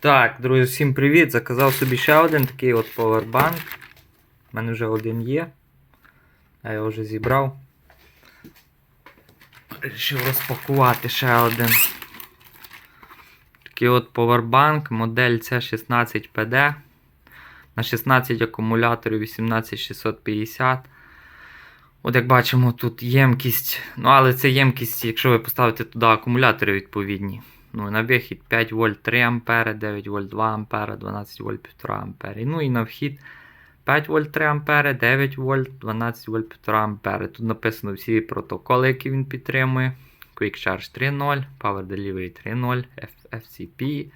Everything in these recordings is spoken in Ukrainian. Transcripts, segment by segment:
Так, друзі, всім привіт! Заказав собі ще один такий от повербанк. У мене вже один є. Я його вже зібрав. Рішив розпакувати ще один. Такий от повербанк, модель C16PD. На 16 акумуляторів 18650. От як бачимо, тут ємкість. Ну, але це ємкість, якщо ви поставите туди акумулятори відповідні. Ну, на вихід 5 вольт 3 ампери, 9 вольт 2 ампери, 12 вольт 1,5 ампери. Ну і на вхід 5 вольт 3 ампери, 9 вольт, 12 вольт 1,5 ампери. Тут написано всі протоколи, які він підтримує. Quick Charge 3.0, Power Delivery 3.0, FCP,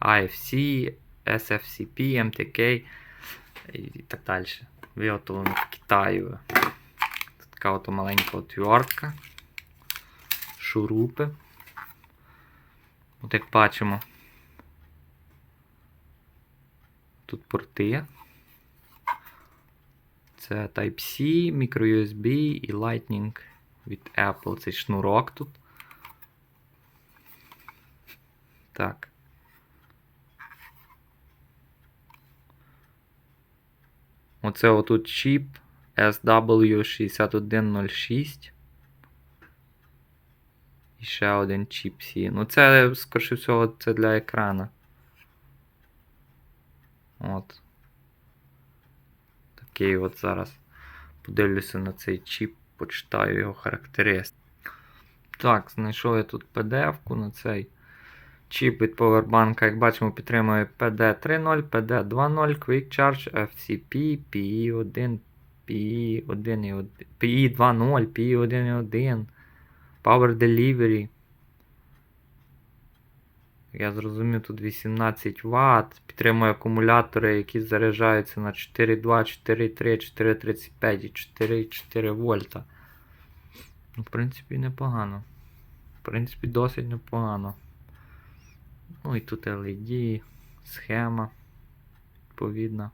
AFC, SFCP, MTK і так далі. Виготовлено в Китаю. Тут така от маленька отвертка. Шурупи. От як бачимо. Тут порти. Це Type-C, microUSB і Lightning від Apple. Цей шнурок тут. Так. Оце отут чіп SW6106. І ще один чіп C. Ну, це, скоріше всього, це для екрана. От. Такий от зараз. Подивлюся на цей чіп, почитаю його характеристики. Так, знайшов я тут PDF-ку на цей чіп від Powerbank. Як бачимо, підтримує PD 3.0, PD 2.0, Quick Charge, FCP, PE1, PE1, PE2.0, PE1.1. Power Delivery. Я зрозумів, тут 18 Вт. Підтримує акумулятори, які заряджаються на 4,2, 4,3, 4,35 і 4,4 вольта. Ну, в принципі, непогано. В принципі, досить непогано. Ну і тут LED, схема, відповідна.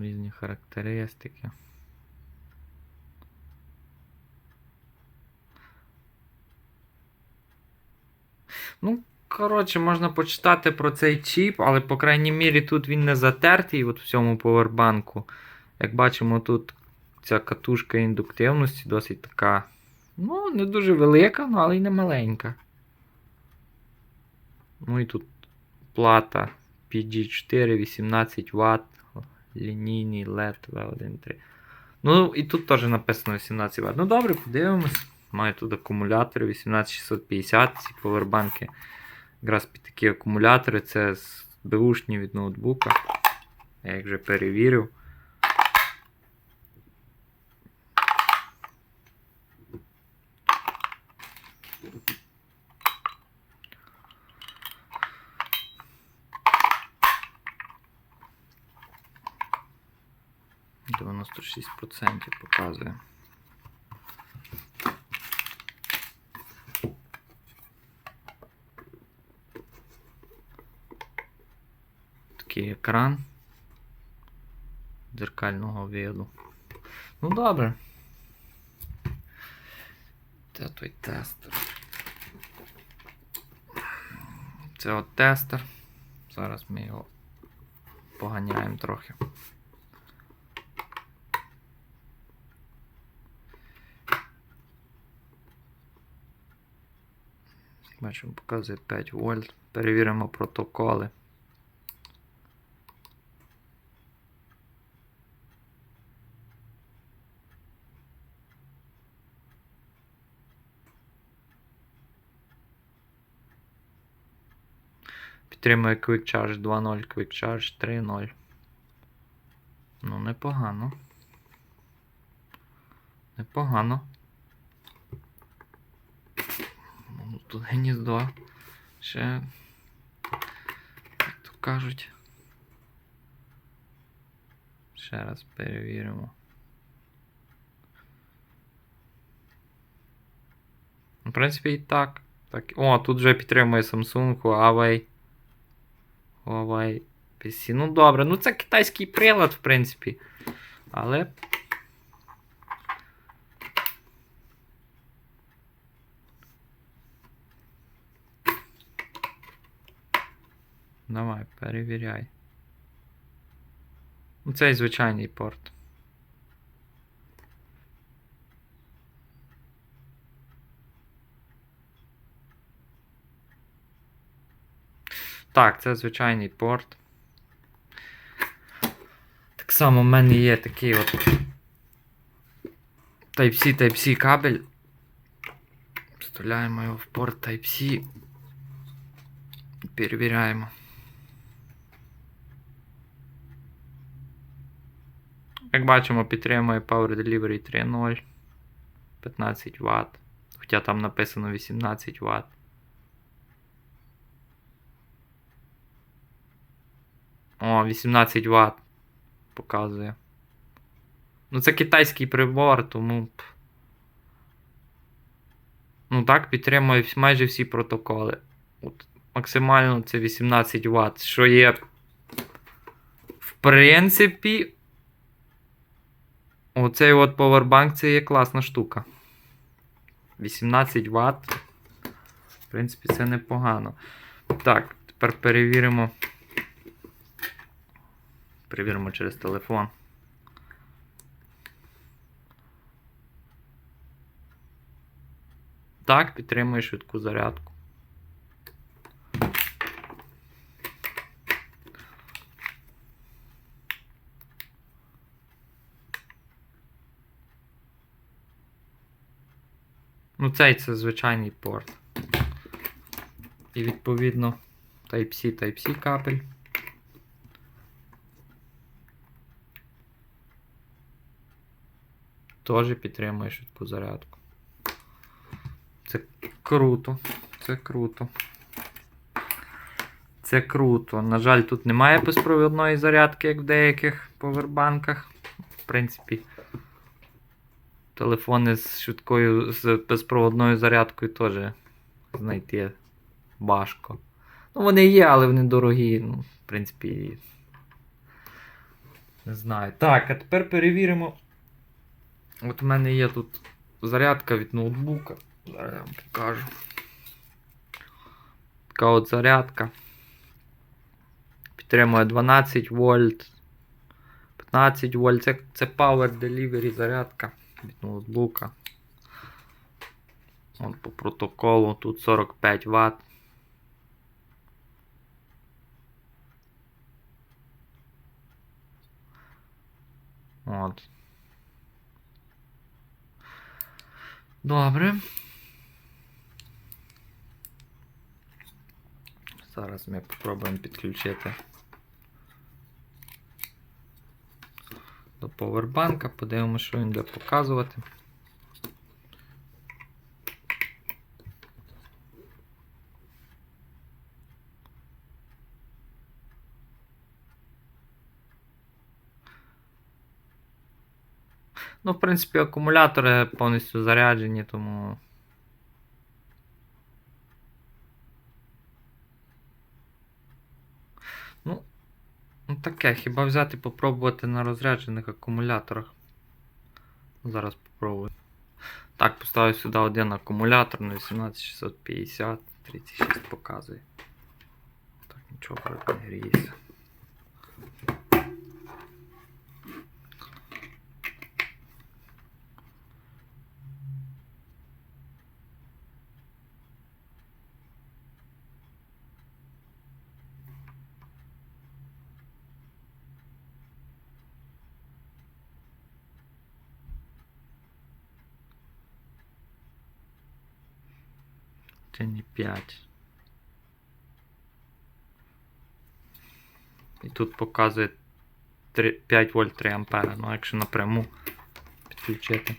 Різні характеристики. Ну, коротше, можна почитати про цей чіп, але, по крайній мірі, тут він не затертий от в цьому повербанку. Як бачимо, тут ця катушка індуктивності досить така. Ну, не дуже велика, ну, але й не маленька. Ну і тут плата PG4, 18 Вт лінійний LED V1.3. Ну, і тут теж написано 18 Вт. Ну добре, подивимось. Маю тут акумулятори 18650, ці повербанки. Якраз під такі акумулятори. Це з бушні від ноутбука. Я їх вже перевірив. Дев'яносто шість процентів показує. Такий екран дзеркального виду. Ну добре. Це той тестер. Це от тестер. Зараз ми його поганяємо трохи. Бачимо, показує 5 вольт. Перевіримо протоколи. Підтримує Quick Charge 2.0, Quick Charge 3.0. Ну, непогано. Непогано. Ну, Тут гніздо. Ще, як то кажуть. Ще раз перевіримо. В принципі, і так. так. О, тут вже підтримує Samsung, Huawei. Huawei PC. Ну добре, ну це китайський прилад, в принципі. Але. Давай, перевіряй. Ну, Цей звичайний порт. Так, це звичайний порт. Так само в мене є такий от Type-C, Type-C кабель. Вставляємо його в порт Type-C. Перевіряємо. Як бачимо, підтримує Power Delivery 3.0 15 Вт. Хоча там написано 18 Вт. О, 18 Вт показує. Ну, це китайський прибор, тому. Ну так, підтримує майже всі протоколи. От, максимально це 18 Вт, що є. В принципі. Оцей от повербанк це є класна штука. 18 Вт. В принципі, це непогано. Так, тепер перевіримо. Перевіримо через телефон. Так, підтримує швидку зарядку. Ну, цей це звичайний порт. І відповідно Type-C, Type-C кабель. Теж підтримує швидку зарядку. Це круто. Це круто. Це круто. На жаль, тут немає безпровідної зарядки, як в деяких повербанках. В принципі, телефони з швидкою, з безпроводною зарядкою теж знайти важко. Ну, вони є, але вони дорогі. Ну, в принципі. Не знаю. Так, а тепер перевіримо. От у мене є тут зарядка від ноутбука. Зараз я вам покажу. Така от зарядка. Підтримує 12 вольт. 15 вольт. Це, це Power Delivery зарядка від ноутбука. От по протоколу тут 45 Вт. От. Добре. Зараз ми спробуємо підключити до повербанка, подивимося, що він буде показувати. Ну, в принципі, акумулятори повністю заряджені, тому. Ну, ну таке, хіба взяти попробувати на розряджених акумуляторах. Зараз попробую. Так, поставив сюди один акумулятор на 18650, 36 показує. Так, нічого не гріється. Не 5. І тут показує 3, 5 вольт 3 ампера. Ну, якщо напряму підключити.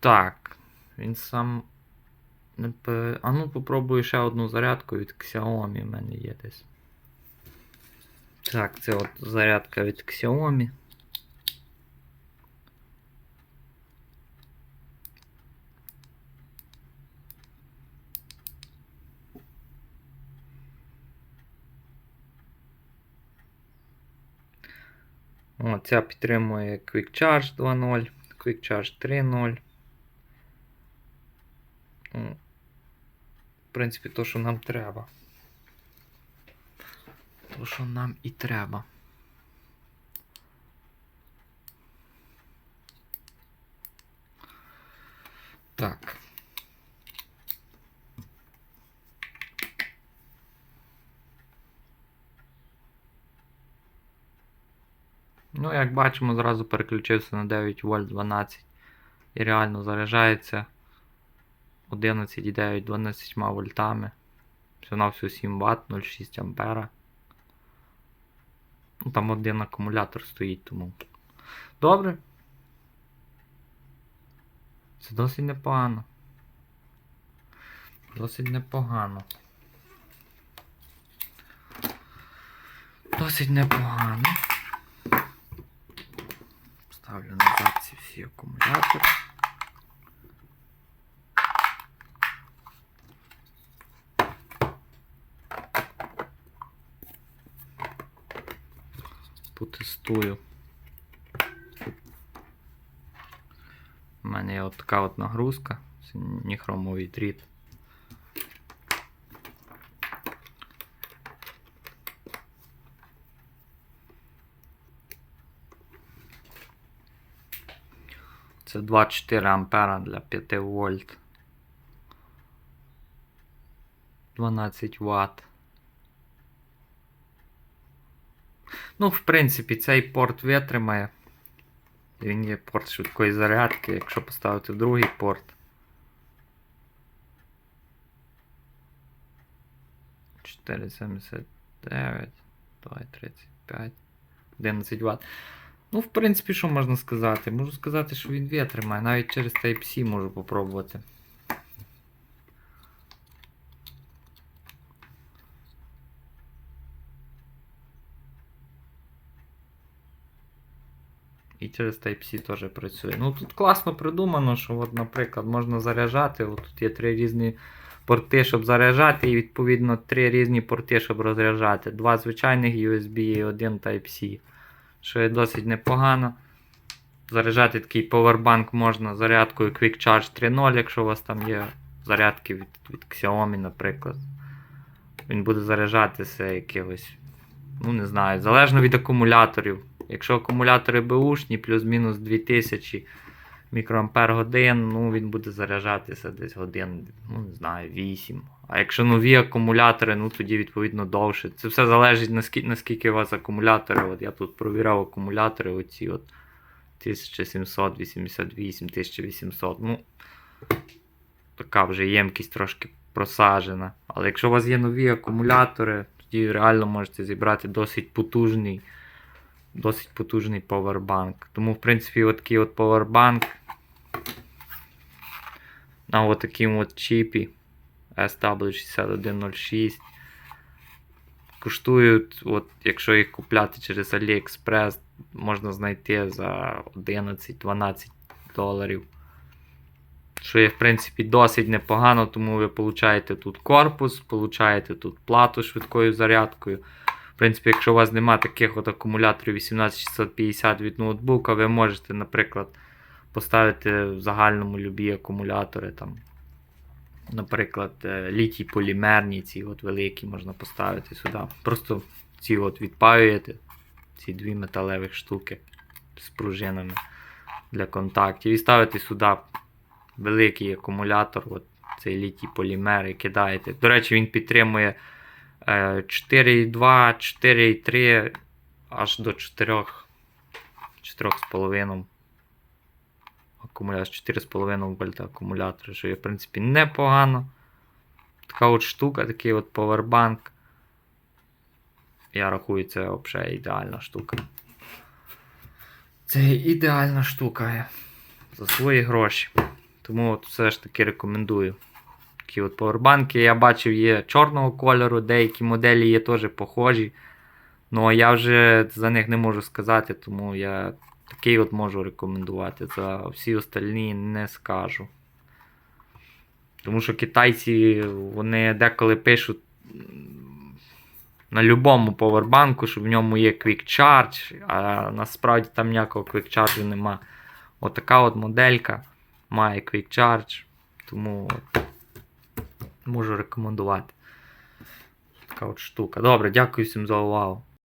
Так, він сам. А ну попробую ще одну зарядку від Xiaomi в мене є десь. Так, це от зарядка від Xiaomi. О, ця підтримує Quick Charge 2.0, Quick Charge 3.0. Ну, В принципі, то, що нам треба. То, що нам і треба. Так. Ну, як бачимо, зразу переключився на 9 вольт 12 і реально заряджається 11,9 12 вольтами. Все на всю 7 Вт, 0,6 ампера. Ну, там один акумулятор стоїть, тому. Добре. Це досить непогано. Досить непогано. Досить непогано. Ставлю назад ці всі акумулятори. Потестую. У мене є от така от нагрузка. Ніхромовий дріт. Це 24 ампера для 5 вольт. 12 Вт. Ну, в принципі, цей порт витримає. Він є порт швидкої зарядки, якщо поставити другий порт. 4,79, давай 35, 11 Вт. Ну, в принципі, що можна сказати? Можу сказати, що він витримає. Навіть через Type-C можу попробувати. І через Type-C теж працює. Ну тут класно придумано, що, от, наприклад, можна заряджати. От тут є три різні порти, щоб заряджати, і відповідно три різні порти, щоб розряджати. Два звичайних USB і один Type-C. Що є досить непогано. Заряджати такий повербанк можна зарядкою Quick Charge 3.0, якщо у вас там є зарядки від, від Xiaomi, наприклад. Він буде заряджатися якимось, ну не знаю, залежно від акумуляторів. Якщо акумулятори беушні, плюс-мінус 2000 мікроампер годин, ну він буде заряджатися десь годин, ну не знаю, 8. А якщо нові акумулятори, ну тоді відповідно довше. Це все залежить наскільки, наскільки у вас акумулятори. От я тут провіряв акумулятори, оці от 1788, 1800. Ну, така вже ємкість трошки просажена. Але якщо у вас є нові акумулятори, тоді реально можете зібрати досить потужний досить потужний повербанк. Тому, в принципі, от такий от повербанк на от таким от чіпі SW6106 коштують, от, якщо їх купляти через AliExpress, можна знайти за 11-12 доларів. Що є, в принципі, досить непогано, тому ви получаєте тут корпус, получаєте тут плату швидкою зарядкою. В принципі, якщо у вас немає таких от акумуляторів 18650 від ноутбука, ви можете, наприклад, поставити в загальному любі акумулятори. там, Наприклад, е, літій полімерні, ці от великі можна поставити сюди. Просто ці от відпаюєте, ці дві металевих штуки з пружинами для контактів. І ставите сюди великий акумулятор, от цей літій полімер і кидаєте. До речі, він підтримує. 4,2, 4,3 аж до 4, 4,5 акумулятор, 4,5 вольта акумулятор, що є, в принципі, непогано. Така от штука, такий от повербанк. Я рахую, це взагалі ідеальна штука. Це ідеальна штука за свої гроші. Тому от все ж таки рекомендую такі от повербанки. Я бачив, є чорного кольору, деякі моделі є теж похожі. Ну, я вже за них не можу сказати, тому я такий от можу рекомендувати. За всі остальні не скажу. Тому що китайці вони деколи пишуть на будь-якому повербанку, що в ньому є Quick Charge, а насправді там ніякого Quick Charge нема. Отака от, от моделька має Quick Charge, тому от, можу рекомендувати. Така от штука. Добре, дякую всім за увагу.